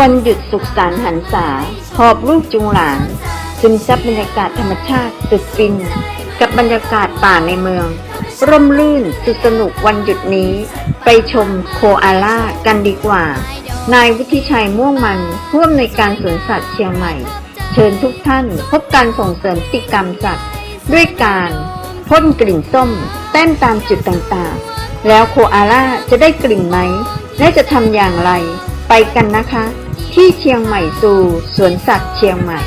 วันหยุดสุขสันต์หันษาหอบลูกจุงหลานซึมซับบรรยากาศธรรมชาติสุดฟิน กับบรรยากาศป่าในเมือง ร่มรื่นสุดสนุกวันหยุดนี้ ไปชมโคอาล่ากันดีกว่า นายวุฒิชัยม่วงมันผู้อำนวยการสวนสัตว์เชียงใหม่ เชิญทุกท่านพบการส่งเสริมติกรรมสัตว์ ด้วยการพ่นกลิ่นส้มเต้นตามจุดต่างๆ แล้วโคอาล่าจะได้กลิ่นไหม และจะทำอย่างไร ไปกันนะคะ ที่เชียงใหม่ซูสวนสัตว์เชียงใหม่